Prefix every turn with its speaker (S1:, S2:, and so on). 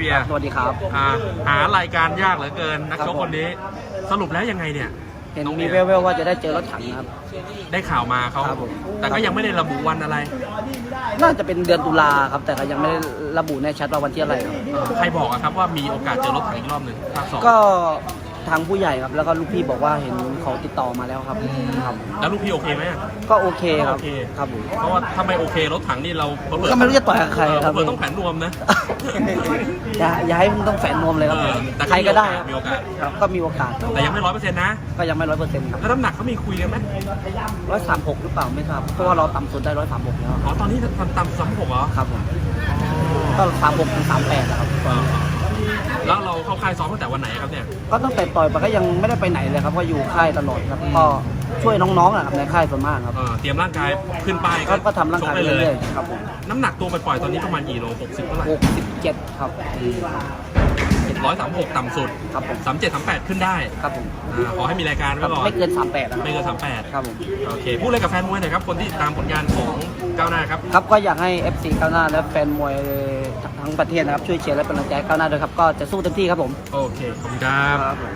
S1: พี่เบียร์
S2: สวัสดีครับ
S1: อ่าหารายการยากเหลือเกินนักชกคนนี้ สรุปแล้วยังไงเนี่ย
S2: เห็น
S1: น้อง
S2: มี
S1: เบียร์
S2: เวลๆว่าจะได้เจอรถถังครับ
S1: ได้ข่าวมาเขา
S2: ครับผม
S1: แต่ก็ยังไม่ได้ระบุวันอะไร
S2: น่าจะเป็นเดือนตุลาครับ แต่ก็ยังไม่ได้ระบุแน่ชัดว่าวันที่อะไรครับ
S1: เอ่อใครบอกอะครับว่ามีโอกาสเจอรถถังอีกรอบหนึ่งภาคสอง
S2: ก็ ทางผู้ใหญ่ครับ แล้วก็ลูกพี่บอกว่าเห็นเขาติดต่อมาแล้วครับครับ
S1: แล้วลูกพี่โอเคไหมอะ
S2: ก็โอเคครับ
S1: โอเค
S2: ครับผม
S1: เพราะว่าถ้าไม่โอเครถถังนี่เราเผลอๆ
S2: ก็ไม่รู้จะต่อยกับใครครับ
S1: เผลอๆต้องแผนนวมนะ
S2: อย่าอย่าให้มันต้องแฝนนวมเลยครับ
S1: เออแต่
S2: ใครก็ได้ครับ
S1: มีโอกาส
S2: ครับก็มีโอกาส
S1: แต่ยังไม่ร้อยเปอร์เซ็นต์นะ
S2: ก็ยังไม่ร้อยเปอร์เซ็นต์ครับ
S1: แล้วน้ำหนักเขามีคุยกันไหม
S2: ร้อยสามหกหรือเปล่าไม่ทราบเพราะว่าเราต่ำสุดได้ร้อยสามหกแล้ว
S1: อ๋อตอนนี้ทำต่ำสามหกเหรอ
S2: ครับผมก็สามหกถึงสามแปดครับ
S1: เออ แล้วเราเข้าค่ายซ้อมตั้งแต่วันไหนครับเนี่ย
S2: ก็ตั้งแต่ต่อยไปก็ยังไม่ได้ไปไหนเลยครับก็อยู่ค่ายตลอดครับก็ช่วยน้องๆนะครับในค่ายส่วนมากครับ
S1: เออเตรียมร่างกายขึ้นป้าย
S2: ก็ก็ทำร่างกาย
S1: ช
S2: ไป
S1: ได้เลย
S2: เรื่อยๆครับผม
S1: น้ำหนักตัวปล่อยๆตอนนี้ประมาณกี่โลหกสิบเท่าไหร่
S2: หกสิบเจ็ดครับ
S1: ร้อยสามหกต่ำสุด
S2: ครับผม
S1: สามเจ็ดสามแปดขึ้นได้
S2: ครับผม
S1: อ่าขอให้มีรายการไว้ก่อน
S2: ไม่เกินสามแปดนะ
S1: ไม่เกินสามแปด
S2: ครับผม
S1: โอเค พูดเลยกับแฟนมวยหน่อยครับ คนที่ติดตามผลงานของ ก้าวหน้าครับ
S2: ครับก็อยากให้ FC ก้าวหน้าและแฟนมวยทั้งประเทศนะครับช่วยเชียร์และเป็นกำลังใจให้ก้าวหน้าด้วยครับก็จะสู้เต็มที่ครับผม
S1: โอเค ขอบคุณครับ
S2: ครับผม